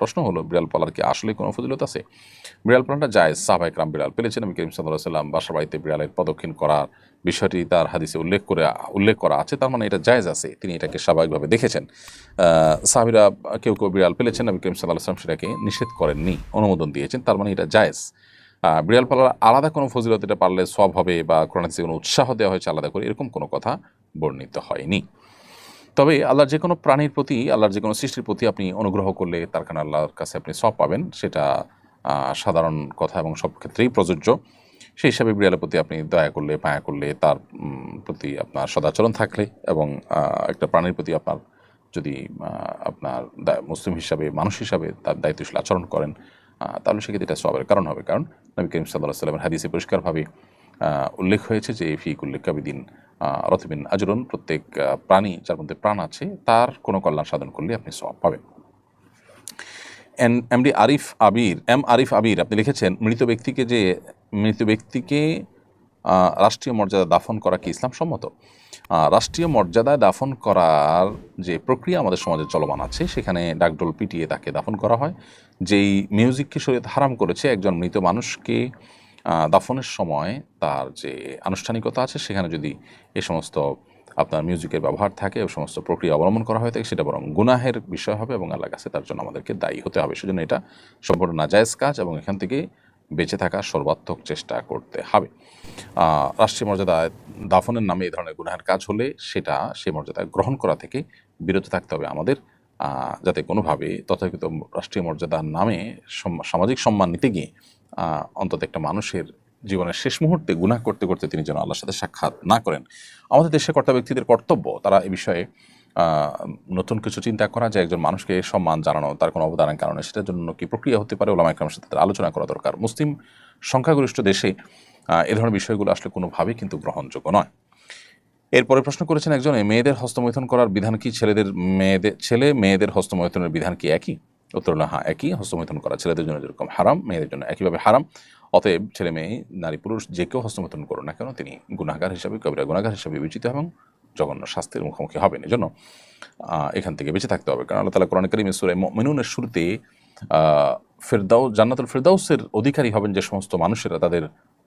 প্রশ্ন হলো, বিড়াল পালার কি আসলে কোনো ফজিলত আছে? বিড়াল পালাটা যায় সাহবাইকরাম বিড়াল পেলেছেন আমি করিম সাল্লাহ সাল্লাম বাসা বাড়িতে বিড়ালের পদক্ষিণ করার বিষয়টি তার হাদিসে উল্লেখ করে, উল্লেখ করা আছে, তার মানে এটা জায়েজ আছে, তিনি এটাকে স্বাভাবিকভাবে দেখেছেন। সাহাবিরা কেউ কেউ বিড়াল পেলেছেন আমি করিম সাল্লাহ সাল্লাম সেটাকে নিষেধ করেননি, অনুমোদন দিয়েছেন, তার মানে এটা জায়েজ। বিড়াল পালার আলাদা কোনো ফজিলত, এটা পারলে সব হবে বা কোরআনে কোনো উৎসাহ দেওয়া হয়েছে আলাদা করে, এরকম কোনো কথা বর্ণিত হয়নি। তবে আল্লাহর যে কোনো প্রাণীর প্রতি, আল্লাহর যে কোনো সৃষ্টির প্রতি আপনি অনুগ্রহ করলে তার কারণে আল্লাহর কাছে আপনি সব পাবেন। সেটা সাধারণ কথা এবং সব ক্ষেত্রেই প্রযোজ্য। সেই হিসাবে বিড়ালের প্রতি আপনি দয়া করলে, মায়া করলে, তার প্রতি আপনার সদাচরণ থাকলে এবং একটা প্রাণীর প্রতি আপনার যদি আপনার মুসলিম হিসাবে, মানুষ হিসাবে তার দায়িত্বশীল আচরণ করেন তাহলে সেক্ষেত্রে এটা সবের কারণ হবে। কারণ নবী করিম সাল্লাহ সাল্লামের হাদিসে পরিষ্কারভাবে উল্লেখ হয়েছে যে ফি কুল্লি কাবিদিন রথবিন আজরুন প্রত্যেক প্রাণী যার মধ্যে প্রাণ আছে তার কোনো কল্যাণ সাধন করলে আপনি সব পাবেন। N, MD Arif Abir, M Arif Abir, আপনি লিখেছেন, মৃত ব্যক্তিকে যে, মৃত ব্যক্তিকে রাষ্ট্রীয় মর্যাদা দাফন করা কি ইসলাম সম্মত? রাষ্ট্রীয় মর্যাদায় দাফন করার যে প্রক্রিয়া আমাদের সমাজে চলমান আছে, সেখানে ডাকডোল পিটিয়ে তাকে দাফন করা হয়। যেই মিউজিককে শরীয়ত হারাম করেছে, একজন মৃত মানুষকে দাফনের সময় তার যে আনুষ্ঠানিকতা আছে, সেখানে যদি এ সমস্ত আপনার মিউজিকের ব্যবহার থাকে, ও সমস্ত প্রক্রিয়া অবলম্বন করা হয়ে থাকে, সেটা বরং গুনাহের বিষয় হবে এবং আল্লাহ কাছে তার জন্য আমাদেরকে দায়ী হতে হবে। সেজন্য এটা সম্পূর্ণ নাজায়েজ কাজ এবং এখান থেকে বেঁচে থাকার সর্বাত্মক চেষ্টা করতে হবে। রাষ্ট্রীয় মর্যাদায় দাফনের নামে এই ধরনের গুনাহের কাজ হলে সেটা সেই মর্যাদা গ্রহণ করা থেকে বিরত থাকতে হবে আমাদের। যাতে কোনোভাবে তথাকথিত রাষ্ট্রীয় মর্যাদার নামে সম- সামাজিক সম্মান নিতে গিয়ে অন্তত একটা মানুষের জীবনের শেষ মুহূর্তে গুনাহ করতে করতে তিনি যেন আল্লাহর সাথে সাক্ষাৎ না করেন। আমাদের দেশের কর্তা ব্যক্তিদের কর্তব্য, তারা এ বিষয়ে নতুন কিছু চিন্তা করা যে একজন মানুষকে সম্মান জানানো, তার কোনো অবদানের কারণে সেটার জন্য কি প্রক্রিয়া হতে পারে ওলামা একরামের সাথে তাদের আলোচনা করা দরকার। মুসলিম সংখ্যাগরিষ্ঠ দেশে এ ধরনের বিষয়গুলো আসলে কোনোভাবেই কিন্তু গ্রহণযোগ্য নয়। এরপরে প্রশ্ন করেছেন একজন মেয়েদের হস্তমৈথন করার বিধান কি? ছেলেদের মেয়েদের ছেলে মেয়েদের হস্তমৈথুনের বিধান কি একই? উত্তর হলো হ্যাঁ একই। হস্তমৈথন করা ছেলেদের জন্য যেরকম হারাম, মেয়েদের জন্য একইভাবে হারাম। অতএব ছেলে, মেয়ে, নারী, পুরুষ যে কেউ হস্তমৈথুন করুন না কেন, তিনি গুনাহগার হিসাবে, কবিরা গুনাহগার হিসাবে বিবেচিত এবং জঘন্য শাস্তির মুখোমুখি হবেন। এজন্য এখান থেকে বেঁচে থাকতে হবে। কারণ আল্লাহ তালা কোরআন করিম সুরে মেনুনের শুরুতে ফেরদাউ জান্নাতুল ফেরদাউসের অধিকারী হবেন যে সমস্ত মানুষেরা তাদের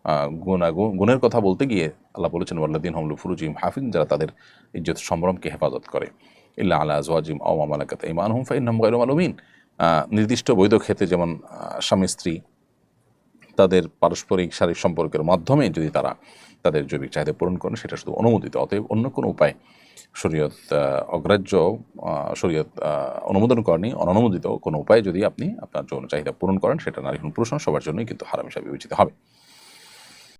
আহ, গুণা গুণের কথা বলতে গিয়ে আল্লাহ বলেছেন ওয়াল্লাদিন হমলু ফুরুজিম হাফিজ যারা তাদের ইজ্জত সম্ভ্রমকে হেফাজত করে। ইল্লা আলা আজওয়াজিম আওয়া মালাকাত ইমান হুম ফাইন গাইরু মালুমিন। আহ, নির্দিষ্ট বৈধ ক্ষেত্রে যেমন স্বামী স্ত্রী তাদের পারস্পরিক শারীরিক সম্পর্কের মাধ্যমে যদি তারা তাদের জৈবিক চাহিদা পূরণ করেন সেটা শুধু অনুমোদিত অতএব অন্য কোনো উপায় শরীয়ত অগ্রাহ্য শরীয়ত অনুমোদন করেনি অননুমোদিত কোনো উপায় যদি আপনি আপনার যৌন চাহিদা পূরণ করেন সেটা নারী পুরুষ সবার জন্যই কিন্তু হারাম হিসাবে বিবেচিত হবে।